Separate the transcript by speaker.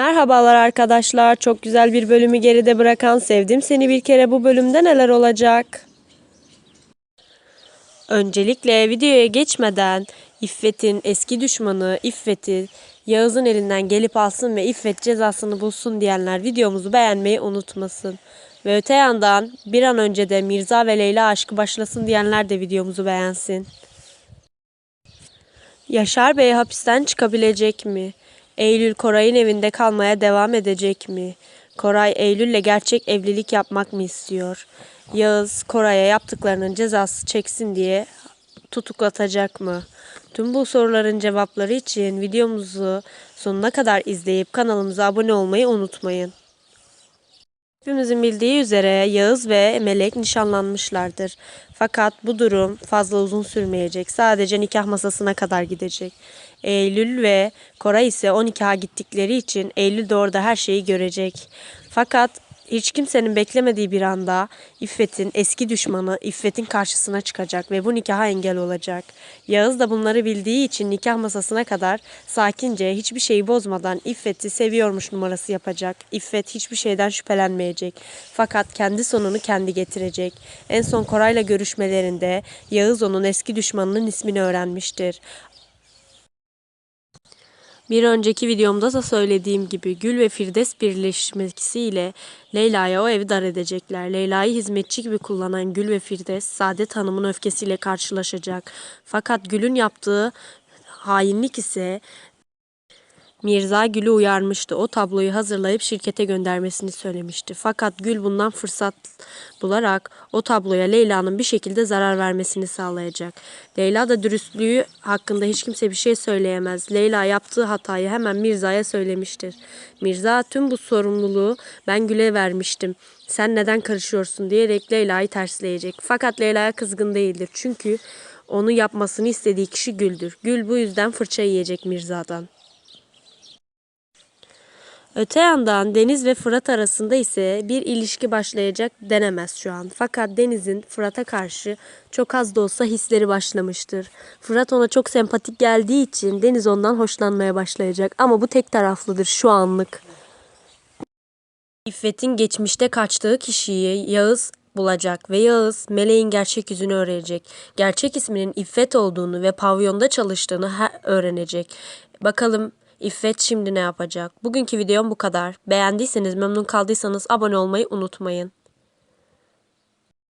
Speaker 1: Merhabalar arkadaşlar. Çok güzel bir bölümü geride bırakan Sevdim Seni Bir Kere bu bölümde neler olacak? Öncelikle videoya geçmeden İffet'in eski düşmanı İffet'i Yağız'ın elinden gelip alsın ve İffet cezasını bulsun diyenler videomuzu beğenmeyi unutmasın. Ve öte yandan bir an önce de Mirza ve Leyla aşkı başlasın diyenler de videomuzu beğensin. Yaşar Bey hapisten çıkabilecek mi? Eylül Koray'ın evinde kalmaya devam edecek mi? Koray Eylül'le gerçek evlilik yapmak mı istiyor? Yağız Koray'a yaptıklarının cezası çeksin diye tutuklatacak mı? Tüm bu soruların cevapları için videomuzu sonuna kadar izleyip kanalımıza abone olmayı unutmayın. Hepimizin bildiği üzere Yağız ve Melek nişanlanmışlardır. Fakat bu durum fazla uzun sürmeyecek. Sadece nikah masasına kadar gidecek. Eylül ve Koray ise o nikaha gittikleri için Eylül de orada her şeyi görecek. Fakat hiç kimsenin beklemediği bir anda İffet'in eski düşmanı İffet'in karşısına çıkacak ve bu nikaha engel olacak. Yağız da bunları bildiği için nikah masasına kadar sakince hiçbir şeyi bozmadan İffet'i seviyormuş numarası yapacak. İffet hiçbir şeyden şüphelenmeyecek. Fakat kendi sonunu kendi getirecek. En son Koray'la görüşmelerinde Yağız onun eski düşmanının ismini öğrenmiştir. Bir önceki videomda da söylediğim gibi Gül ve Firdevs birleşmesiyle Leyla'ya o evi dar edecekler. Leyla'yı hizmetçi gibi kullanan Gül ve Firdevs Saadet Hanım'ın öfkesiyle karşılaşacak. Fakat Gül'ün yaptığı hainlik ise Mirza Gül'ü uyarmıştı. O tabloyu hazırlayıp şirkete göndermesini söylemişti. Fakat Gül bundan fırsat bularak o tabloya Leyla'nın bir şekilde zarar vermesini sağlayacak. Leyla da dürüstlüğü hakkında hiç kimse bir şey söyleyemez. Leyla yaptığı hatayı hemen Mirza'ya söylemiştir. Mirza tüm bu sorumluluğu ben Gül'e vermiştim. Sen neden karışıyorsun diyerek Leyla'yı tersleyecek. Fakat Leyla'ya kızgın değildir. Çünkü onu yapmasını istediği kişi Gül'dür. Gül bu yüzden fırça yiyecek Mirza'dan. Öte yandan Deniz ve Fırat arasında ise bir ilişki başlayacak denemez şu an. Fakat Deniz'in Fırat'a karşı çok az da olsa hisleri başlamıştır. Fırat ona çok sempatik geldiği için Deniz ondan hoşlanmaya başlayacak. Ama bu tek taraflıdır şu anlık. İffet'in geçmişte kaçtığı kişiyi Yağız bulacak ve Yağız Meleğin gerçek yüzünü öğrenecek. Gerçek isminin İffet olduğunu ve pavyonda çalıştığını öğrenecek. Bakalım İffet şimdi ne yapacak? Bugünkü videom bu kadar. Beğendiyseniz, memnun kaldıysanız abone olmayı unutmayın.